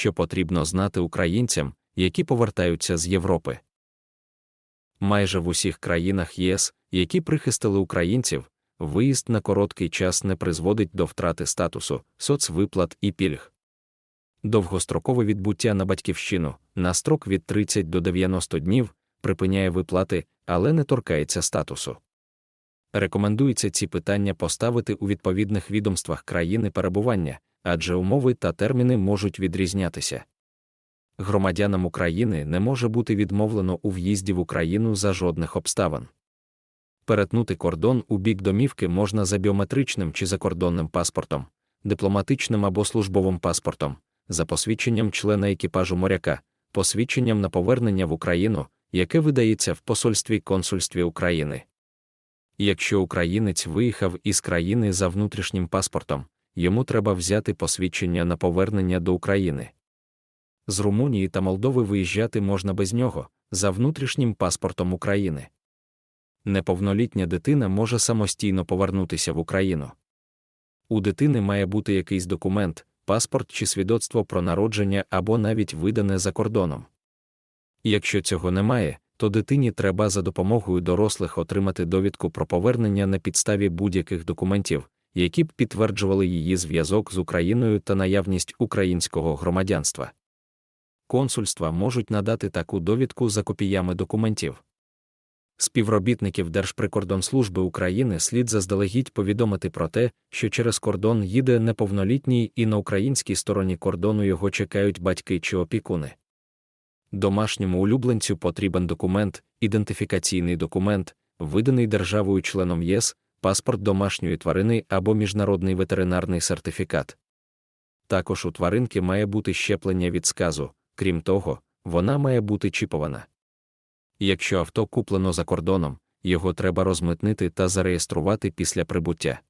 що потрібно знати українцям, які повертаються з Європи. Майже в усіх країнах ЄС, які прихистили українців, виїзд на короткий час не призводить до втрати статусу, соцвиплат і пільг. Довгострокове відбуття на батьківщину на строк від 30 до 90 днів припиняє виплати, але не торкається статусу. Рекомендується ці питання поставити у відповідних відомствах країни перебування, адже умови та терміни можуть відрізнятися. Громадянам України не може бути відмовлено у в'їзді в Україну за жодних обставин. Перетнути кордон у бік домівки можна за біометричним чи закордонним паспортом, дипломатичним або службовим паспортом, за посвідченням члена екіпажу моряка, посвідченням на повернення в Україну, яке видається в посольстві консульстві України. Якщо українець виїхав із країни за внутрішнім паспортом, йому треба взяти посвідчення на повернення до України. З Румунії та Молдови виїжджати можна без нього, за внутрішнім паспортом України. Неповнолітня дитина може самостійно повернутися в Україну. У дитини має бути якийсь документ, паспорт чи свідоцтво про народження або навіть видане за кордоном. Якщо цього немає, то дитині треба за допомогою дорослих отримати довідку про повернення на підставі будь-яких документів, які б підтверджували її зв'язок з Україною та наявність українського громадянства. Консульства можуть надати таку довідку за копіями документів. Співробітників Держприкордонслужби України слід заздалегідь повідомити про те, що через кордон їде неповнолітній і на українській стороні кордону його чекають батьки чи опікуни. Домашньому улюбленцю потрібен документ, ідентифікаційний документ, виданий державою-членом ЄС, паспорт домашньої тварини або міжнародний ветеринарний сертифікат. Також у тваринки має бути щеплення від сказу, крім того, вона має бути чіпована. Якщо авто куплено за кордоном, його треба розмитнити та зареєструвати після прибуття.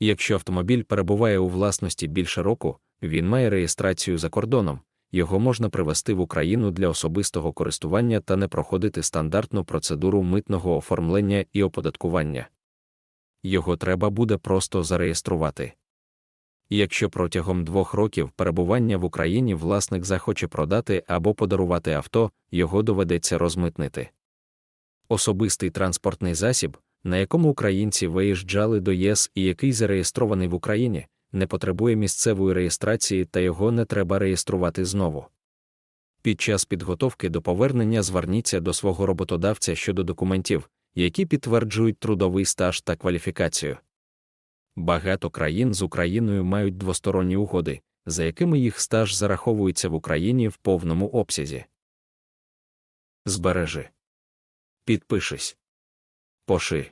Якщо автомобіль перебуває у власності більше року, він має реєстрацію за кордоном, його можна привезти в Україну для особистого користування та не проходити стандартну процедуру митного оформлення і оподаткування. Його треба буде просто зареєструвати. Якщо протягом двох років перебування в Україні власник захоче продати або подарувати авто, його доведеться розмитнити. Особистий транспортний засіб, на якому українці виїжджали до ЄС і який зареєстрований в Україні, не потребує місцевої реєстрації та його не треба реєструвати знову. Під час підготовки до повернення зверніться до свого роботодавця щодо документів, які підтверджують трудовий стаж та кваліфікацію. Багато країн з Україною мають двосторонні угоди, за якими їх стаж зараховується в Україні в повному обсязі. Збережи. Підпишись. Поши.